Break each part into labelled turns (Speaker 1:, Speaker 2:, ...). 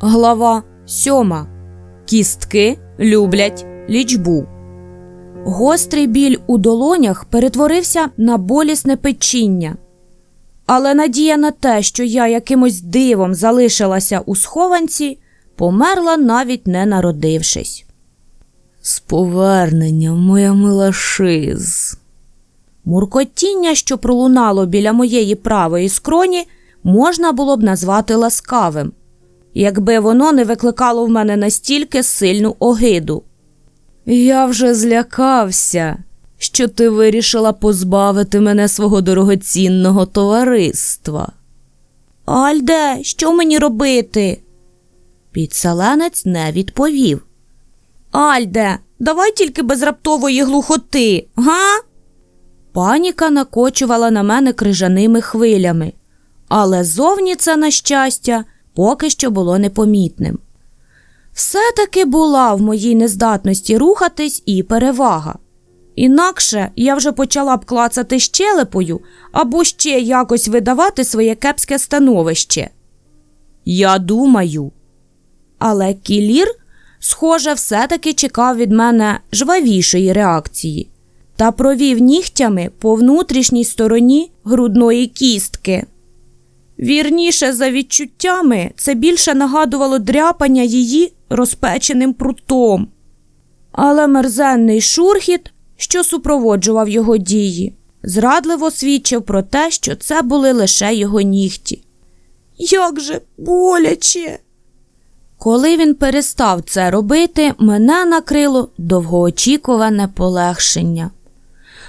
Speaker 1: Глава сьома. Кістки люблять лічбу. Гострий біль у долонях перетворився на болісне печіння. Але надія на те, що я якимось дивом залишилася у схованці, померла навіть не народившись. З поверненням, моя мила шиз. Муркотіння, що пролунало біля моєї правої скроні, можна було б назвати ласкавим, якби воно не викликало в мене настільки сильну огиду. Я вже злякався, що ти вирішила позбавити мене свого дорогоцінного товариства. Альде, що мені робити? Підселенець не відповів. Альде, давай тільки без раптової глухоти, га? Паніка накочувала на мене крижаними хвилями, але зовні це, на щастя, поки що було непомітним. Все-таки була в моїй нездатності рухатись і перевага. Інакше я вже почала б клацати щелепою або ще якось видавати своє кепське становище. Я думаю. Але кілір, схоже, все-таки чекав від мене жвавішої реакції та провів нігтями по внутрішній стороні грудної кістки. Вірніше, за відчуттями, це більше нагадувало дряпання її розпеченим прутом. Але мерзенний шурхіт, що супроводжував його дії, зрадливо свідчив про те, що це були лише його нігті. Як же боляче! Коли він перестав це робити, мене накрило довгоочікуване полегшення.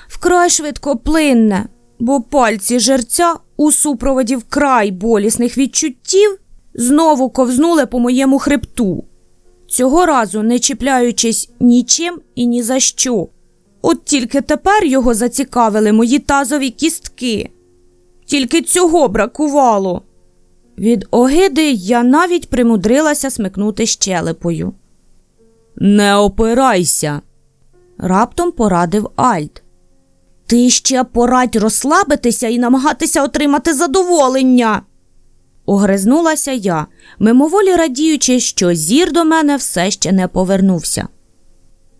Speaker 1: Вкрай швидкоплинне, бо пальці жерця у супроводі вкрай болісних відчуттів знову ковзнули по моєму хребту, цього разу не чіпляючись нічим і ні за що. От тільки тепер його зацікавили мої тазові кістки. Тільки цього бракувало. Від огиди я навіть примудрилася смикнути щелепою. Не опирайся, раптом порадив Альт. Ти ще порадь розслабитися і намагатися отримати задоволення. Огризнулася я, мимоволі радіючи, що зір до мене все ще не повернувся.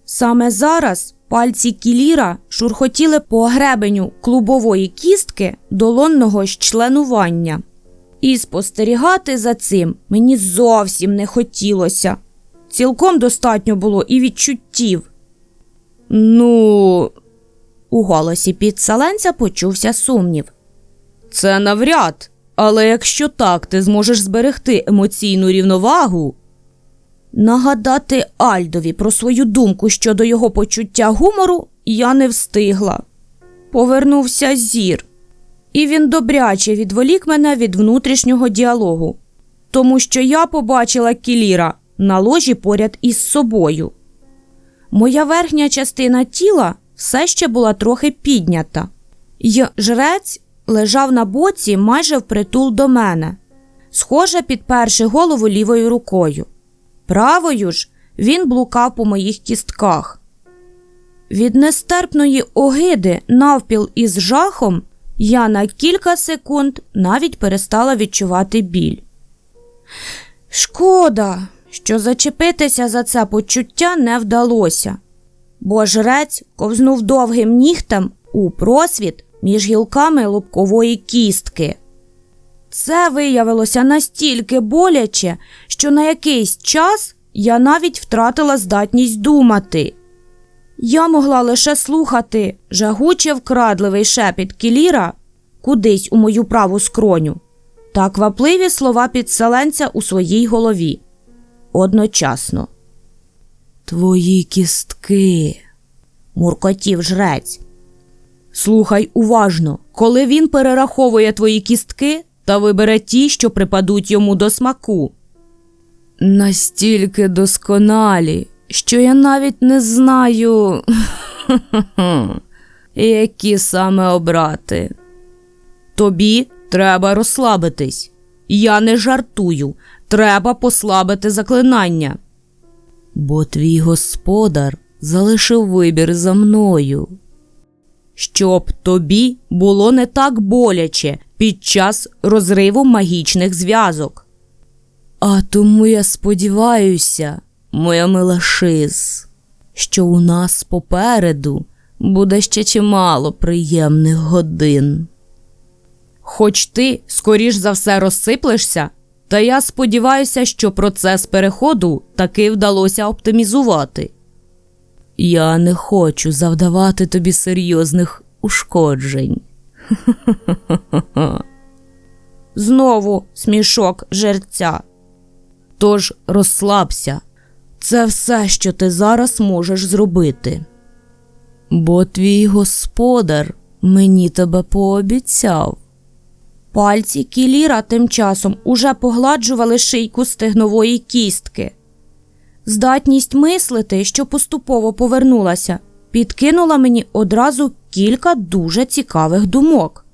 Speaker 1: Саме зараз пальці кіліра шурхотіли по гребеню клубової кістки долонного щленування. І спостерігати за цим мені зовсім не хотілося. Цілком достатньо було і відчуттів. Ну, у голосі підселенця почувся сумнів. Це навряд, але якщо так, ти зможеш зберегти емоційну рівновагу. Нагадати Альдові про свою думку щодо його почуття гумору я не встигла. Повернувся зір, і він добряче відволік мене від внутрішнього діалогу, тому що я побачила кіліра на ложі поряд із собою. Моя верхня частина тіла все ще була трохи піднята, й жрець лежав на боці майже впритул до мене, схоже, підперши голову лівою рукою. Правою ж він блукав по моїх кістках. Від нестерпної огиди навпіл із жахом я на кілька секунд навіть перестала відчувати біль. Шкода, що зачепитися за це почуття не вдалося, бо жрець ковзнув довгим нігтем у просвіт між гілками лобкової кістки. Це виявилося настільки боляче, що на якийсь час я навіть втратила здатність думати. Я могла лише слухати жагуче вкрадливий шепіт кіліра кудись у мою праву скроню та квапливі слова підселенця у своїй голові. Одночасно. Твої кістки, муркотів жрець. Слухай уважно, коли він перераховує твої кістки та вибере ті, що припадуть йому до смаку. Настільки досконалі, що я навіть не знаю, які саме обрати. Тобі треба розслабитись. Я не жартую, треба послабити заклинання. Бо твій господар залишив вибір за мною. Щоб тобі було не так боляче під час розриву магічних зв'язок. А тому я сподіваюся, моя мила шиз, що у нас попереду буде ще чимало приємних годин. Хоч ти скоріш за все розсиплешся, та я сподіваюся, що процес переходу таки вдалося оптимізувати. Я не хочу завдавати тобі серйозних ушкоджень. Знову смішок жерця. Тож розслабся. Це все, що ти зараз можеш зробити. Бо твій господар мені тебе пообіцяв. Пальці кіліра тим часом уже погладжували шийку стегнової кістки. Здатність мислити, що поступово повернулася, підкинула мені одразу кілька дуже цікавих думок.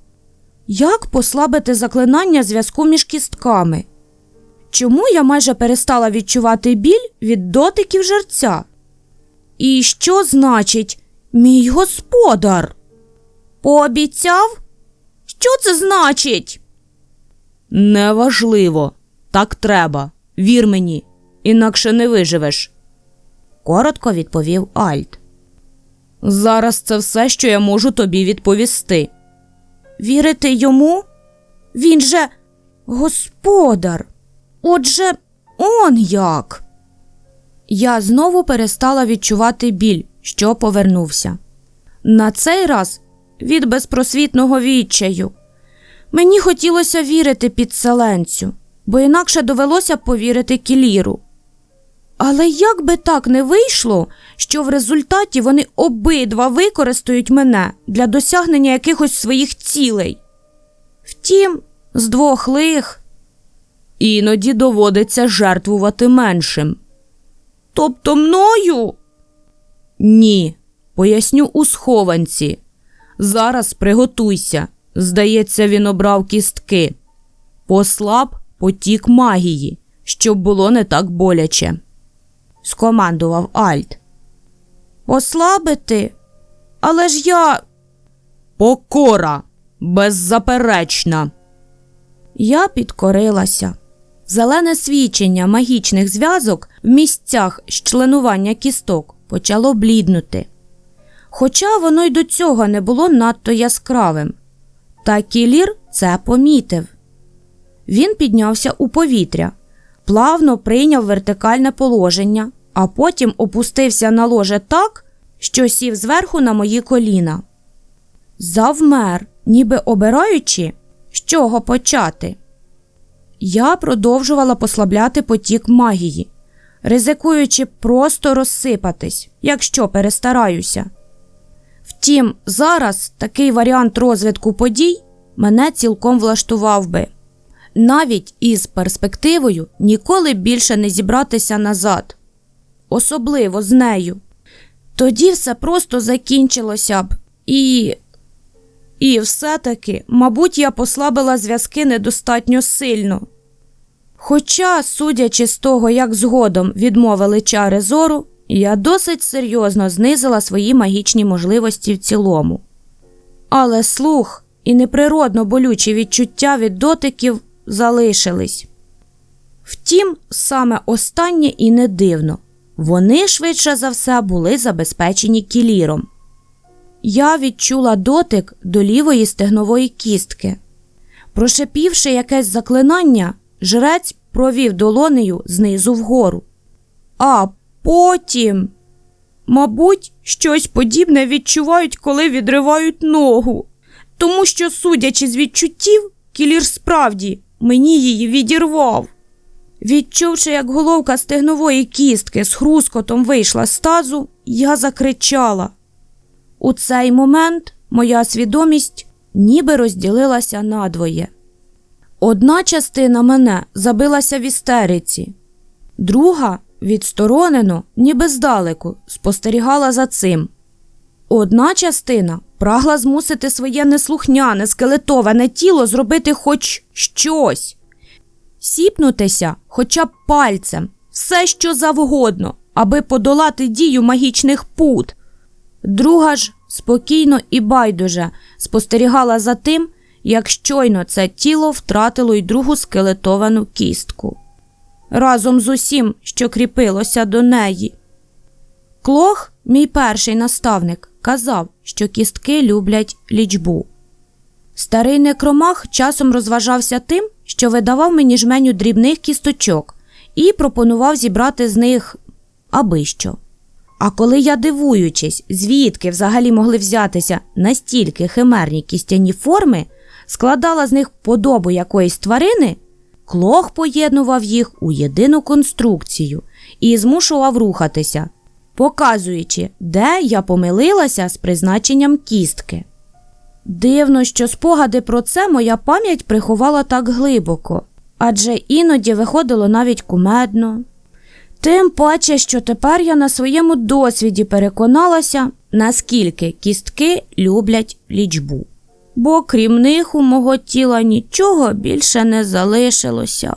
Speaker 1: Як послабити заклинання зв'язку між кістками? Чому я майже перестала відчувати біль від дотиків жерця? І що значить мій господар? Пообіцяв? Що це значить? Неважливо. Так треба. Вір мені, інакше не виживеш. Коротко відповів Альт. Зараз це все, що я можу тобі відповісти. Вірити йому? Він же господар. Отже, он як. Я знову перестала відчувати біль, що повернувся. На цей раз від безпросвітного відчаю. Мені хотілося вірити підселенцю, бо інакше довелося повірити кіліру. Але як би так не вийшло, що в результаті вони обидва використають мене для досягнення якихось своїх цілей. Втім, з двох лих іноді доводиться жертвувати меншим. Тобто мною? Ні, поясню у схованці. Зараз приготуйся. Здається, він обрав кістки. Послаб потік магії, щоб було не так боляче. Скомандував Альт. Послабити? Але ж я. Покора беззаперечна. Я підкорилася. Зелене свідчення магічних зв'язок в місцях щленування кісток почало бліднути. Хоча воно й до цього не було надто яскравим. Та кілір це помітив. Він піднявся у повітря, плавно прийняв вертикальне положення, а потім опустився на ложе так, що сів зверху на мої коліна. Завмер, ніби обираючи, з чого почати. Я продовжувала послабляти потік магії, ризикуючи просто розсипатись, якщо перестараюся. Втім, зараз такий варіант розвитку подій мене цілком влаштував би, навіть із перспективою ніколи більше не зібратися назад, особливо з нею. Тоді все просто закінчилося б і. І все-таки, мабуть, я послабила зв'язки недостатньо сильно. Хоча, судячи з того, як згодом відмовили чари зору, я досить серйозно знизила свої магічні можливості в цілому. Але слух і неприродно болючі відчуття від дотиків залишились. Втім, саме останнє і не дивно вони швидше за все були забезпечені кіліром. Я відчула дотик до лівої стегнової кістки. Прошепівши якесь заклинання, жрець провів долонею знизу вгору. А потім, мабуть, щось подібне відчувають, коли відривають ногу, тому що, судячи з відчуттів, кілір справді мені її відірвав. Відчувши, як головка стегнової кістки з хрускотом вийшла з тазу, я закричала. У цей момент моя свідомість ніби розділилася надвоє. Одна частина мене забилася в істериці, друга відсторонено, ніби здалеку, спостерігала за цим. Одна частина прагла змусити своє неслухняне, скелетоване тіло зробити хоч щось, сіпнутися хоча б пальцем, все що завгодно, аби подолати дію магічних пут. Друга ж спокійно і байдуже спостерігала за тим, як щойно це тіло втратило й другу скелетовану кістку. Разом з усім, що кріпилося до неї. Клох, мій перший наставник, казав, що кістки люблять лічбу. Старий некромах часом розважався тим, що видавав мені жменю дрібних кісточок і пропонував зібрати з них аби що. А коли я, дивуючись, звідки взагалі могли взятися настільки химерні кістяні форми, складала з них подобу якоїсь тварини, клох поєднував їх у єдину конструкцію і змушував рухатися, показуючи, де я помилилася з призначенням кістки. Дивно, що спогади про це моя пам'ять приховала так глибоко, адже іноді виходило навіть кумедно. Тим паче, що тепер я на своєму досвіді переконалася, наскільки кістки люблять лічбу. Бо крім них у мого тіла нічого більше не залишилося.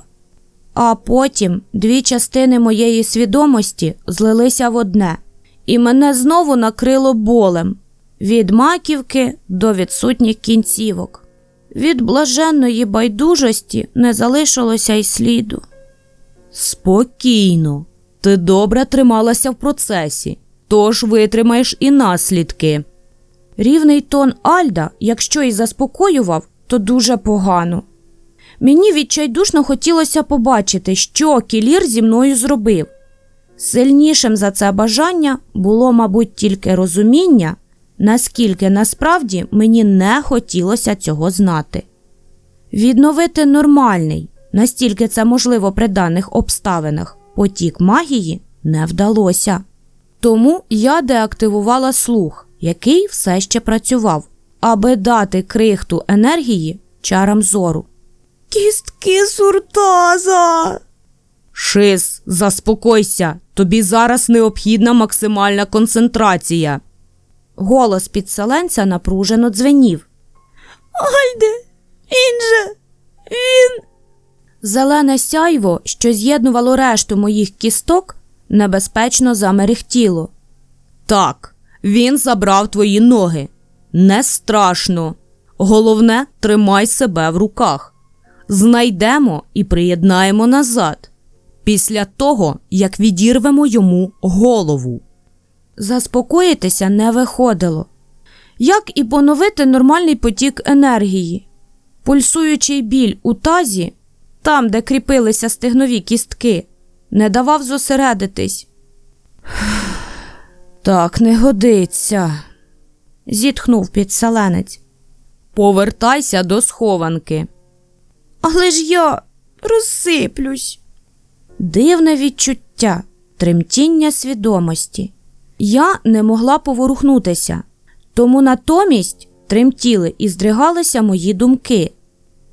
Speaker 1: А потім дві частини моєї свідомості злилися в одне, і мене знову накрило болем від маківки до відсутніх кінцівок. Від блаженної байдужості не залишилося й сліду.
Speaker 2: Спокійно. Ти добре трималася в процесі, тож витримаєш і наслідки.
Speaker 1: Рівний тон Альда, якщо й заспокоював, то дуже погано. Мені відчайдушно хотілося побачити, що кілір зі мною зробив. Сильнішим за це бажання було, мабуть, тільки розуміння, наскільки насправді мені не хотілося цього знати. Відновити нормальний, настільки це можливо при даних обставинах, потік магії не вдалося. Тому я деактивувала слух, який все ще працював, аби дати крихту енергії чарам зору.
Speaker 3: Кістки суртаза.
Speaker 2: Шис, заспокойся, тобі зараз необхідна максимальна концентрація.
Speaker 1: Голос підселенця напружено дзвенів.
Speaker 3: Альде, він же, він.
Speaker 1: Зелене сяйво, що з'єднувало решту моїх кісток, небезпечно замерехтіло.
Speaker 2: Так, він забрав твої ноги. Не страшно. Головне, тримай себе в руках. Знайдемо і приєднаємо назад. Після того, як відірвемо йому голову.
Speaker 1: Заспокоїтися не виходило. Як і поновити нормальний потік енергії? Пульсуючий біль у тазі, там, де кріпилися стегнові кістки, не давав зосередитись. Так не годиться, зітхнув підселенець.
Speaker 2: Повертайся до схованки.
Speaker 3: Але ж я розсиплюсь.
Speaker 1: Дивне відчуття, тремтіння свідомості. Я не могла поворухнутися, тому натомість тремтіли і здригалися мої думки,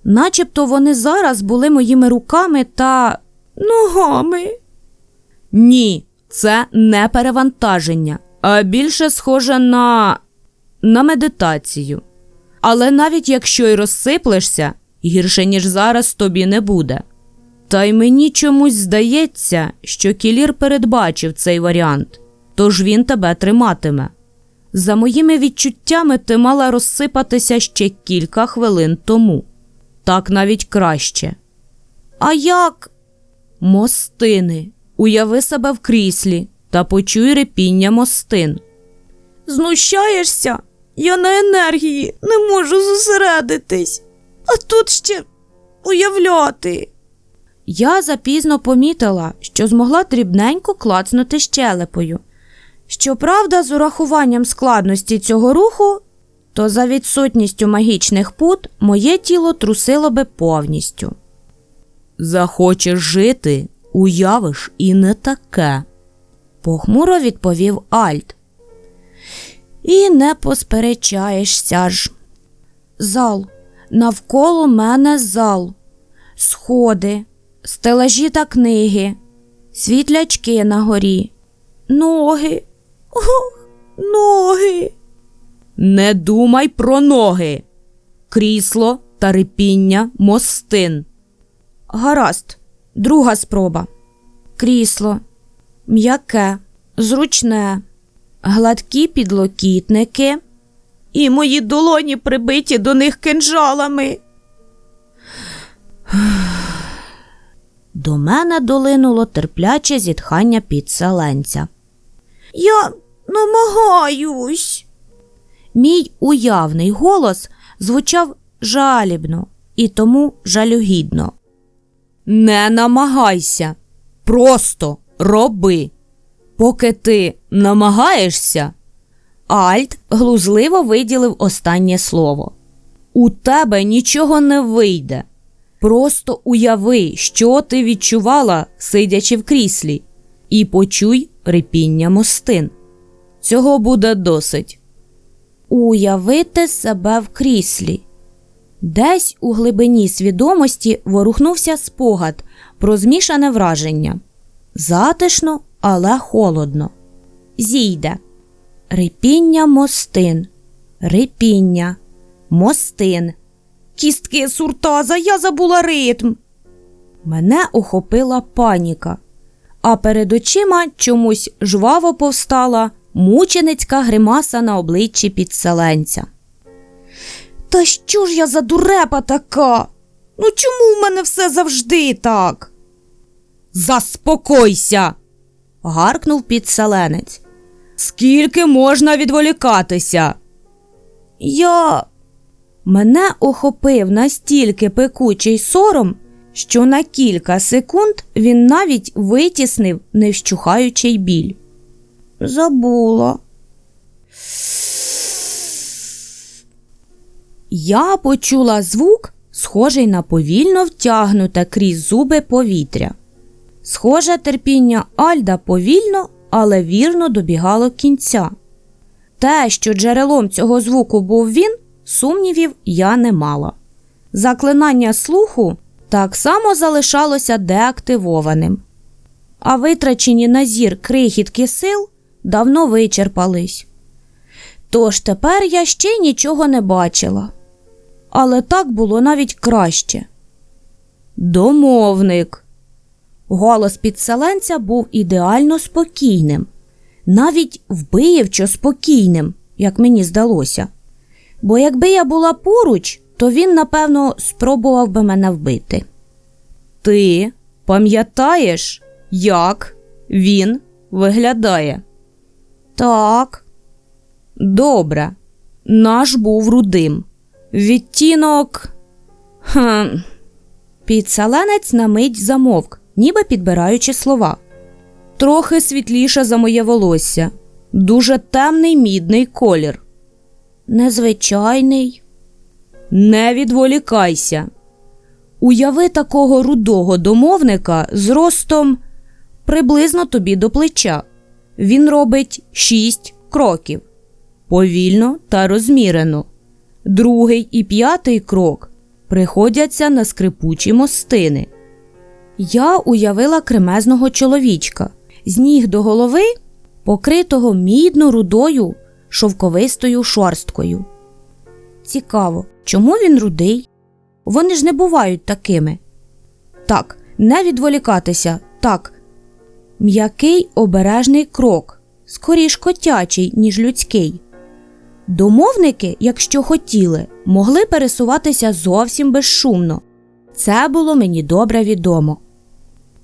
Speaker 1: начебто вони зараз були моїми руками та
Speaker 3: Ногами.
Speaker 2: Ні, це не перевантаження, а більше схоже на. на медитацію. Але навіть якщо й розсиплешся, гірше, ніж зараз, тобі не буде. Та й мені чомусь здається, що кілір передбачив цей варіант, тож він тебе триматиме. За моїми відчуттями, ти мала розсипатися ще кілька хвилин тому. Так навіть краще.
Speaker 1: А як?
Speaker 2: Мостини. Уяви себе в кріслі та почуй репіння мостин.
Speaker 3: Знущаєшся? Я на енергії не можу зосередитись. А тут ще уявляти.
Speaker 1: Я запізно помітила, що змогла дрібненько клацнути щелепою. Щоправда, з урахуванням складності цього руху, то за відсутністю магічних пут моє тіло трусило би повністю.
Speaker 2: Захочеш жити, уявиш і не таке.
Speaker 1: Похмуро відповів Альт. І не посперечаєшся ж. Зал. Навколо мене зал. Сходи, стелажі та книги, світлячки на горі, ноги.
Speaker 3: Ох, ноги.
Speaker 2: Не думай про ноги. Крісло та репіння мостин.
Speaker 1: Гаразд, друга спроба. Крісло. М'яке, зручне, гладкі підлокітники.
Speaker 3: І мої долоні прибиті до них кинжалами.
Speaker 1: До мене долинуло терпляче зітхання підселенця.
Speaker 3: Я намагаюсь.
Speaker 1: Мій уявний голос звучав жалібно і тому жалюгідно. Не намагайся, просто роби. Поки ти намагаєшся, Альт глузливо виділив останнє слово. У тебе нічого не вийде. Просто уяви, що ти відчувала, сидячи в кріслі, і почуй рипіння мостин. Цього буде досить. Уявити себе в кріслі. Десь у глибині свідомості ворухнувся спогад про змішане враження. Затишно, але холодно. Зійде. Рипіння мостин. Рипіння. Мостин.
Speaker 3: Кістки суртаза, я забула ритм.
Speaker 1: Мене охопила паніка, а перед очима чомусь жваво повстала мученицька гримаса на обличчі підселенця.
Speaker 3: Та що ж я за дурепа така? Ну чому в мене все завжди так?
Speaker 1: Заспокойся. гаркнув підселенець. Скільки можна відволікатися?
Speaker 3: Я.
Speaker 1: Мене охопив настільки пекучий сором, що на кілька секунд він навіть витіснив невщухаючий біль.
Speaker 3: Забула.
Speaker 1: Я почула звук, схожий на повільно втягнуте крізь зуби повітря. Схоже, терпіння Альда повільно, але вірно добігало кінця. Те, що джерелом цього звуку був він, сумнівів я не мала. Заклинання слуху так само залишалося деактивованим, а витрачені на зір крихітки сил давно вичерпались. Тож тепер я ще нічого не бачила. Але так було навіть краще. Домовник. Голос підселенця був ідеально спокійним, навіть вбиєвчо спокійним, як мені здалося. Бо якби я була поруч, то він, напевно, спробував би мене вбити. Ти пам'ятаєш, як він виглядає? Так. Добре. Наш був рудим. Відтінок. Хм. Підселенець на мить замовк, ніби підбираючи слова. Трохи світліше за моє волосся. Дуже темний мідний колір. Незвичайний. Не відволікайся. Уяви такого рудого домовника з ростом приблизно тобі до плеча. Він робить шість кроків повільно та розмірено. Другий і п'ятий крок приходяться на скрипучі мостини. Я уявила кремезного чоловічка з ніг до голови, покритого мідно рудою шовковистою шорсткою. Цікаво, чому він рудий? Вони ж не бувають такими. Так, не відволікатися, так. М'який обережний крок, скоріш котячий, ніж людський. Домовники, якщо хотіли, могли пересуватися зовсім безшумно. Це було мені добре відомо.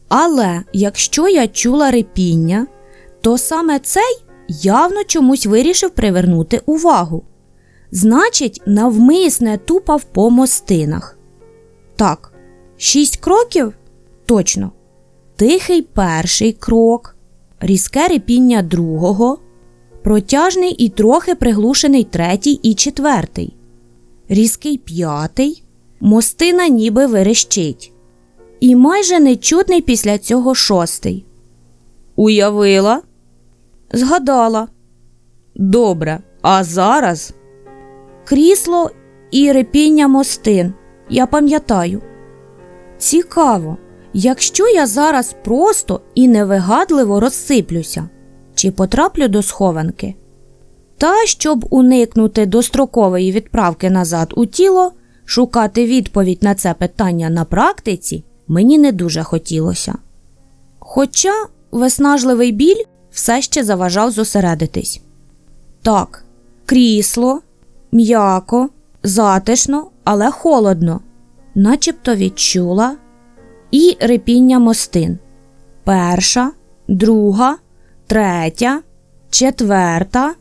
Speaker 1: Але якщо я чула репіння, то саме цей явно чомусь вирішив привернути увагу. Значить, навмисне тупав по мостинах. Так, шість кроків? Точно. Тихий перший крок, різке репіння другого, протяжний і трохи приглушений третій і четвертий, різкий п'ятий, мостина ніби верещить, і майже нечутний після цього шостий. Уявила? Згадала. Добре, а зараз крісло і репіння мостин. Я пам'ятаю. Цікаво, якщо я зараз просто і невигадливо розсиплюся, чи потраплю до схованки. Та, щоб уникнути дострокової відправки назад у тіло, шукати відповідь на це питання на практиці мені не дуже хотілося. Хоча виснажливий біль все ще заважав зосередитись. Так, крісло, м'яко, затишно, але холодно, начебто відчула. і рипіння мостин. Перша, друга, третя, четверта,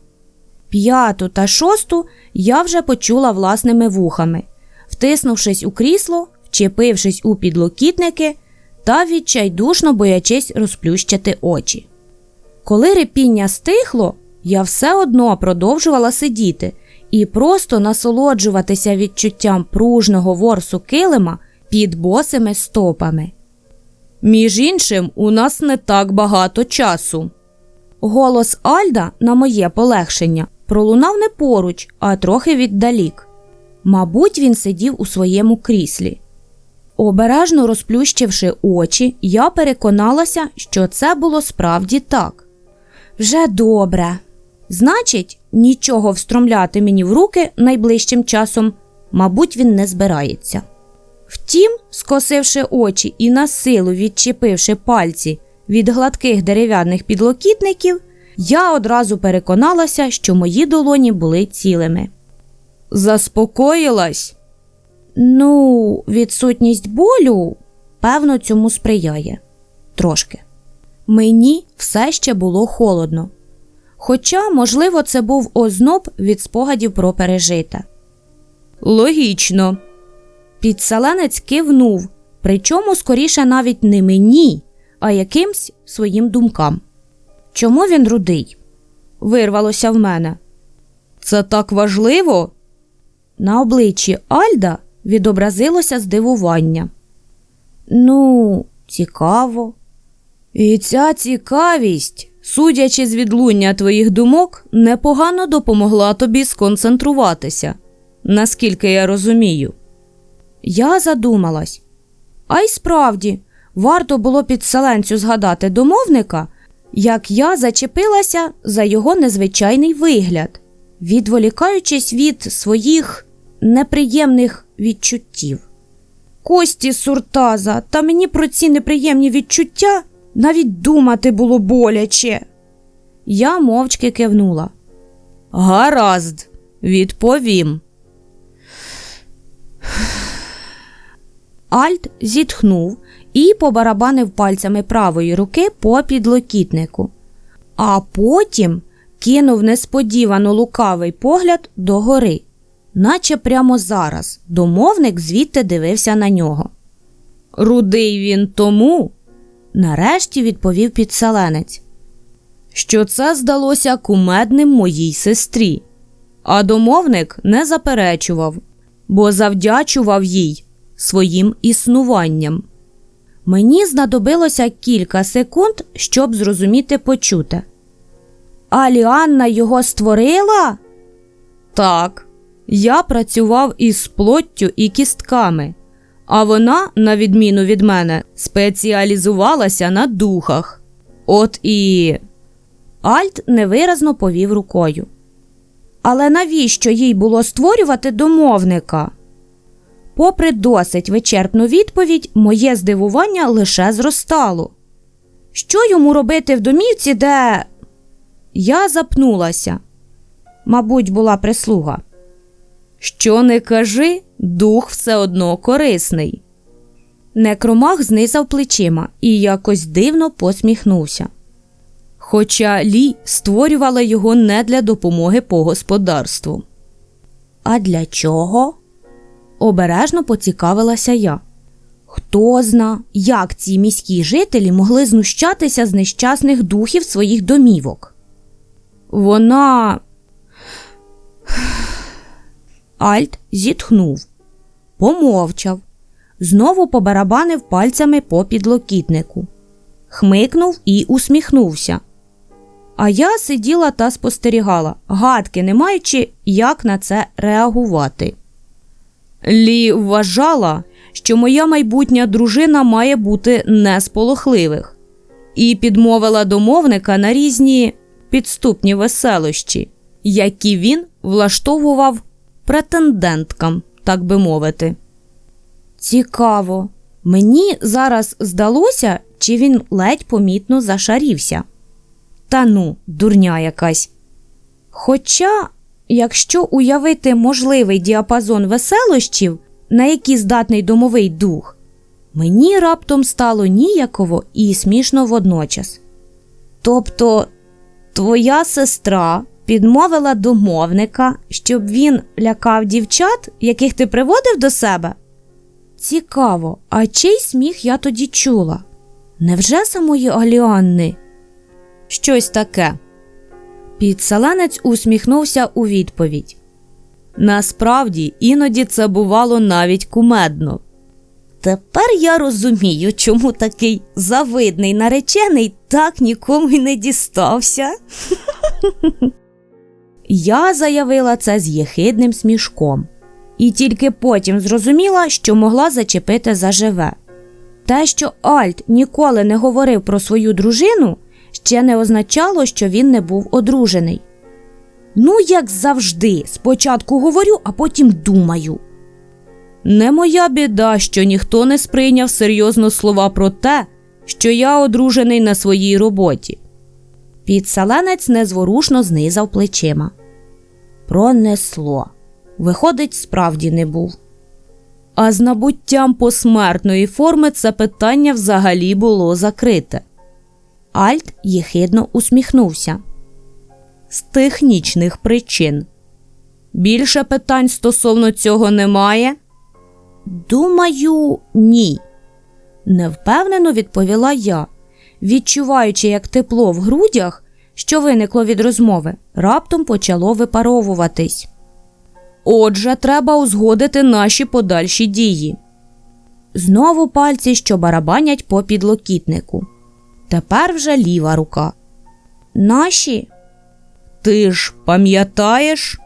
Speaker 1: п'яту та шосту я вже почула власними вухами, втиснувшись у крісло, вчепившись у підлокітники та відчайдушно боячись розплющити очі. Коли репіння стихло, я все одно продовжувала сидіти і просто насолоджуватися відчуттям пружного ворсу килима під босими стопами.
Speaker 2: Між іншим, у нас не так багато часу.
Speaker 1: Голос Альда на моє полегшення пролунав не поруч, а трохи віддалік. Мабуть, він сидів у своєму кріслі. Обережно розплющивши очі, я переконалася, що це було справді так. Вже добре. Значить, нічого встромляти мені в руки найближчим часом, мабуть, він не збирається. Втім, скосивши очі і на силу відчепивши пальці від гладких дерев'яних підлокітників, я одразу переконалася, що мої долоні були цілими.
Speaker 2: Заспокоїлась?
Speaker 1: Ну, відсутність болю, певно, цьому сприяє. Трошки. Мені все ще було холодно. Хоча, можливо, це був озноб від спогадів про пережите.
Speaker 2: Логічно.
Speaker 1: Підселенець кивнув, причому скоріше навіть не мені, а якимсь своїм думкам. Чому він рудий? Вирвалося в мене.
Speaker 2: Це так важливо?
Speaker 1: На обличчі Альда відобразилося здивування. Ну, цікаво.
Speaker 2: І ця цікавість, судячи з відлуння твоїх думок, непогано допомогла тобі сконцентруватися, наскільки я розумію.
Speaker 1: Я задумалась. А й справді, варто було підселенцю згадати домовника, як я зачепилася за його незвичайний вигляд, відволікаючись від своїх неприємних відчуттів. Кості Суртаза, та мені про ці неприємні відчуття навіть думати було боляче. Я мовчки кивнула.
Speaker 2: Гаразд, відповім.
Speaker 1: Альт зітхнув і побарабанив пальцями правої руки по підлокітнику, а потім кинув несподівано лукавий погляд догори, наче прямо зараз домовник звідти дивився на нього.
Speaker 2: Рудий він тому,
Speaker 1: Нарешті відповів підселенець.
Speaker 2: що це здалося кумедним моїй сестрі, а домовник не заперечував, бо завдячував їй своїм існуванням.
Speaker 1: Мені знадобилося кілька секунд, щоб зрозуміти почуте. А Ліанна його створила?
Speaker 2: Так, я працював із плоттю і кістками, а вона, на відміну від мене, спеціалізувалася на духах. От і.
Speaker 1: Альт невиразно повів рукою. Але навіщо їй було створювати домовника? Попри досить вичерпну відповідь, моє здивування лише зростало. Що йому робити в домівці, де. Я запнулася. Мабуть, була прислуга.
Speaker 2: Що не кажи, дух все одно корисний.
Speaker 1: Некромах знизав плечима і якось дивно посміхнувся.
Speaker 2: Хоча Лі створювала його не для допомоги по господарству.
Speaker 1: А для чого? Обережно поцікавилася я. Хто зна, як ці міські жителі могли знущатися з нещасних духів своїх домівок?
Speaker 2: Вона
Speaker 1: Альт зітхнув, помовчав, знову побарабанив пальцями по підлокітнику, хмикнув і усміхнувся. А я сиділа та спостерігала, гадки не маючи, як на це реагувати.
Speaker 2: Лі вважала, що моя майбутня дружина має бути не з і підмовила домовника на різні підступні веселощі, які він влаштовував претенденткам, так би мовити.
Speaker 1: Цікаво, мені зараз здалося, чи він ледь помітно зашарівся. Та ну, дурня якась. Хоча, якщо уявити можливий діапазон веселощів, на які здатний домовий дух, Мені раптом стало ніяково і смішно водночас. Тобто, твоя сестра підмовила домовника, щоб він лякав дівчат, яких ти приводив до себе? Цікаво, а чий сміх я тоді чула? Невже самої Аліанни? Щось таке. Підселенець усміхнувся у відповідь. Насправді, іноді це бувало навіть кумедно. Тепер я розумію, чому такий завидний наречений так нікому й не дістався. Я заявила це з єхидним смішком, і тільки потім зрозуміла, що могла зачепити заживе. Те, що Альт ніколи не говорив про свою дружину, ще не означало, що він не був одружений. Ну, як завжди, спочатку говорю, а потім думаю. Не моя біда, що ніхто не сприйняв серйозно слова про те, що я одружений на своїй роботі. Підселенець незворушно знизав плечима. Пронесло. Виходить, справді не був. А з набуттям посмертної форми це питання взагалі було закрите. Альт єхидно усміхнувся. З технічних причин. Більше питань стосовно цього немає? Думаю, ні. Невпевнено відповіла я, відчуваючи, як тепло в грудях, що виникло від розмови, раптом почало випаровуватись. Отже, треба узгодити наші подальші дії. Знову пальці, що барабанять по підлокітнику. Тепер вже ліва рука. Наші? Ти ж пам'ятаєш?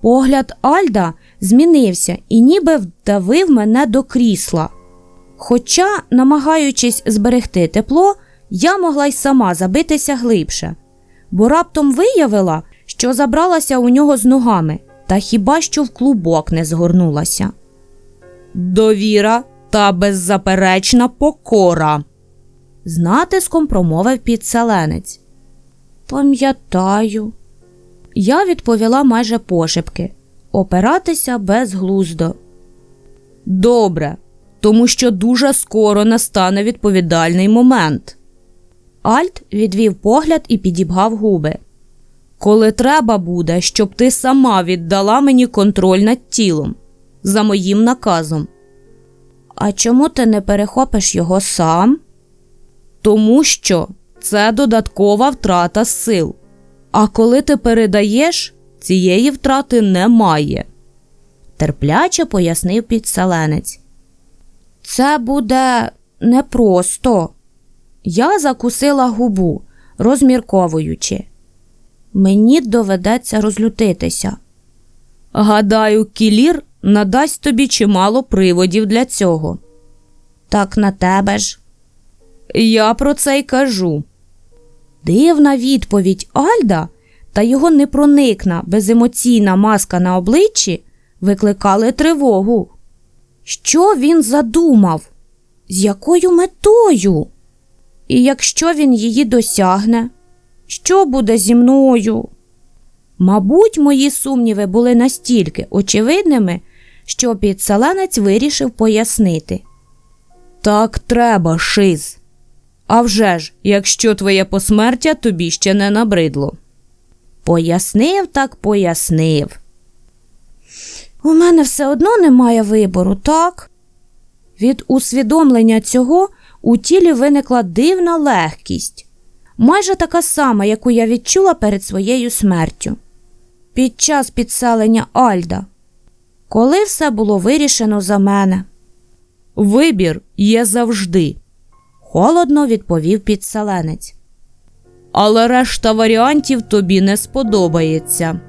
Speaker 1: Погляд Альда змінився і ніби вдавив мене до крісла. Хоча, намагаючись зберегти тепло, я могла й сама забитися глибше, бо раптом виявила, що забралася у нього з ногами, та хіба що в клубок не згорнулася. Довіра та беззаперечна покора. З натиском промовив підселенець. Пам'ятаю. Я відповіла майже пошепки опиратися безглуздо. Добре, тому що дуже скоро настане відповідальний момент. Альт відвів погляд і підібгав губи. Коли треба буде, щоб ти сама віддала мені контроль над тілом за моїм наказом. А чому ти не перехопиш його сам? Тому що це додаткова втрата сил. А коли ти передаєш, цієї втрати немає. Терпляче пояснив підселенець. Це буде непросто. Я закусила губу, розмірковуючи. Мені доведеться розлютитися. Гадаю, кілір надасть тобі чимало приводів для цього. Так на тебе ж. Я про це й кажу. Дивна відповідь Альда та його непроникна, беземоційна маска на обличчі викликали тривогу. Що він задумав? З якою метою? І якщо він її досягне, що буде зі мною? Мабуть, мої сумніви були настільки очевидними, що підселенець вирішив пояснити. Так треба, шиз. А вже ж, якщо твоє посмертя тобі ще не набридло. Пояснив, так пояснив. У мене все одно немає вибору, так? Від усвідомлення цього у тілі виникла дивна легкість, майже така сама, яку я відчула перед своєю смертю. Під час підселення Альда, коли все було вирішено за мене. Вибір є завжди, холодно відповів підселенець. Але решта варіантів тобі не сподобається.